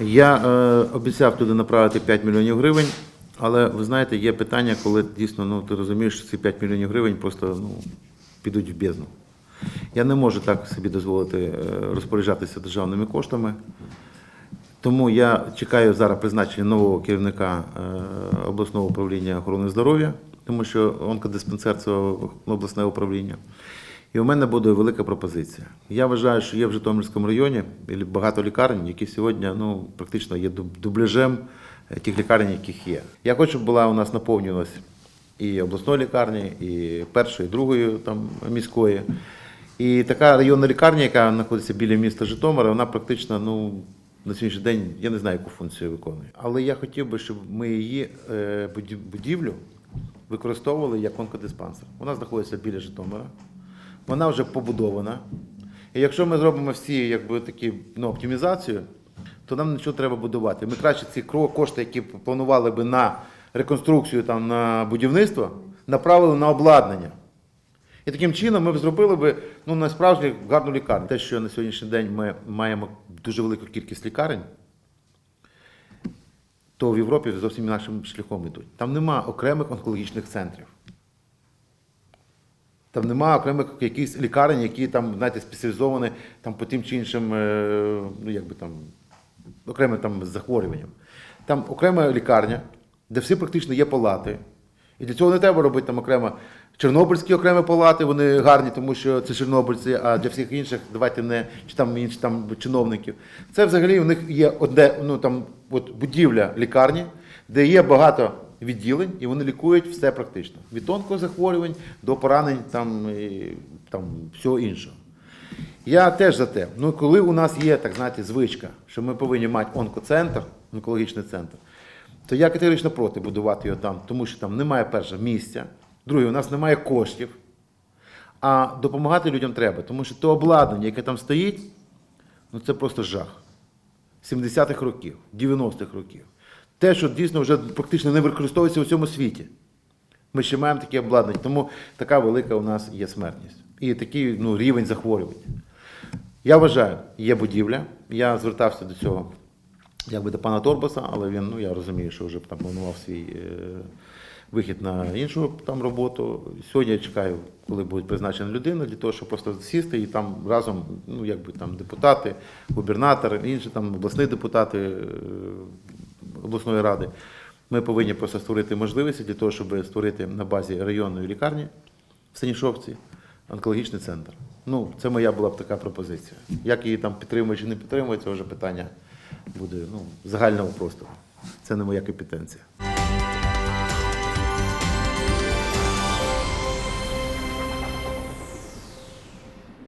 Я е, обіцяв туди направити 5 мільйонів гривень, але ви знаєте, є питання, коли дійсно ну, ти розумієш, що ці 5 мільйонів гривень просто ну, підуть в бездну. Я не можу так собі дозволити е, розпоряджатися державними коштами. Тому я чекаю зараз призначення нового керівника е, обласного управління охорони здоров'я, тому що онкодиспансер це обласне управління. І у мене буде велика пропозиція. Я вважаю, що є в Житомирському районі багато лікарень, які сьогодні ну, практично є дубляжем е, тих лікарень, яких є. Я хочу, щоб була у нас наповнювалась і обласної лікарні, і першої, і другої там, міської. І така районна лікарня, яка знаходиться біля міста Житомира, вона практично ну, на сьогоднішній день я не знаю, яку функцію виконує. Але я хотів би, щоб ми її е, будівлю використовували як онкодиспансер. Вона знаходиться біля Житомира, вона вже побудована. І якщо ми зробимо всі якби, такі, ну, оптимізацію, то нам нічого треба будувати. Ми краще ці кошти, які планували би на реконструкцію, там, на будівництво, направили на обладнання. І таким чином ми б зробили би ну, на справжню гарну лікарню. Те, що на сьогоднішній день ми маємо дуже велику кількість лікарень, то в Європі зовсім інакшим шляхом йдуть. Там нема окремих онкологічних центрів. Там нема окремих якихось лікарень, які там, знаєте, спеціалізовані там, по тим чи іншим, е, ну, якби там, окремим там, захворюванням. Там окрема лікарня, де всі практично є палати. І для цього не треба робити там окремо Чорнобильські окремі палати, вони гарні, тому що це чорнобильці, а для всіх інших давайте не чи там інші там чиновників. Це взагалі у них є одне, ну там от будівля лікарні, де є багато відділень, і вони лікують все практично. Від онкозахворювань до поранень там, і, там всього іншого. Я теж за те. Ну, коли у нас є, так знаєте, звичка, що ми повинні мати онкоцентр, онкологічний центр, то я категорично проти будувати його там, тому що там немає перше місця, друге, у нас немає коштів. А допомагати людям треба, тому що то обладнання, яке там стоїть, ну це просто жах. 70-х років, 90-х років. Те, що дійсно вже практично не використовується у всьому світі. Ми ще маємо таке обладнання, тому така велика у нас є смертність. І такий ну, рівень захворювань. Я вважаю, є будівля. Я звертався до цього якби до пана Торбаса, але він, ну я розумію, що вже там планував свій е, вихід на іншу там роботу. Сьогодні я чекаю, коли буде призначена людина, для того, щоб просто сісти і там разом, ну якби там депутати, губернатор, інші там обласні депутати е, обласної ради. Ми повинні просто створити можливості для того, щоб створити на базі районної лікарні в Станішовці онкологічний центр. Ну, це моя була б така пропозиція. Як її там підтримують чи не підтримують, це вже питання буде ну, загального простору. Це не моя компетенція.